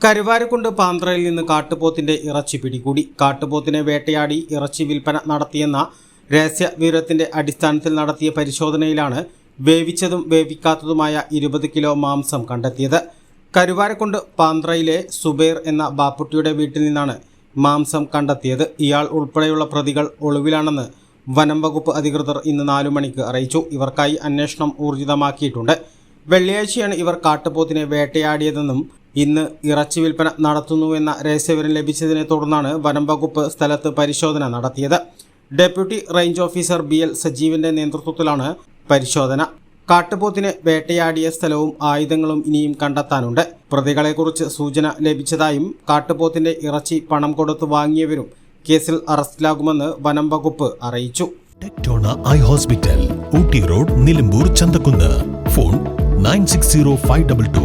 Karuvarakundu പാന്ത്രയിൽ നിന്ന് കാട്ടുപോത്തിന്റെ ഇറച്ചി പിടികൂടി. കാട്ടുപോത്തിനെ വേട്ടയാടി ഇറച്ചി വിൽപ്പന നടത്തിയെന്ന രഹസ്യ വിവരത്തിന്റെ അടിസ്ഥാനത്തിൽ നടത്തിയ പരിശോധനയിലാണ് വേവിച്ചതും വേവിക്കാത്തതുമായ ഇരുപത് കിലോ മാംസം കണ്ടെത്തിയത്. കരുവാരക്കുണ്ട് പാന്ത്രയിലെ സുബേർ എന്ന ബാപ്പുട്ടിയുടെ വീട്ടിൽ നിന്നാണ് മാംസം കണ്ടെത്തിയത്. ഇയാൾ ഉൾപ്പെടെയുള്ള പ്രതികൾ ഒളിവിലാണെന്ന് വനം വകുപ്പ് അധികൃതർ ഇന്ന് നാലു മണിക്ക് അറിയിച്ചു. ഇവർക്കായി അന്വേഷണം ഊർജിതമാക്കിയിട്ടുണ്ട്. വെള്ളിയാഴ്ചയാണ് ഇവർ കാട്ടുപോത്തിനെ വേട്ടയാടിയതെന്നും ഇന്ന് ഇറച്ചി വിൽപ്പന നടത്തുന്നുവെന്ന രഹസ്യവിവരം ലഭിച്ചതിനെ തുടർന്നാണ് വനം വകുപ്പ് സ്ഥലത്ത് പരിശോധന നടത്തിയത്. Deputy range officer B L സജീവിന്റെ നേതൃത്വത്തിലാണ് പരിശോധന. കാട്ടുപോത്തിനെ വേട്ടയാടിയ സ്ഥലവും ആയുധങ്ങളും ഇനിയും കണ്ടെത്താനുണ്ട്. പ്രതികളെക്കുറിച്ച് സൂചന ലഭിച്ചതായും കാട്ടുപോത്തിന്റെ ഇറച്ചി പണം കൊടുത്ത് വാങ്ങിയവരും കേസിൽ അറസ്റ്റിലാകുമെന്ന് വനം വകുപ്പ് അറിയിച്ചു. I hospital Ooty road Nilambur Chanthakunnu. Phone nine six zero five double two.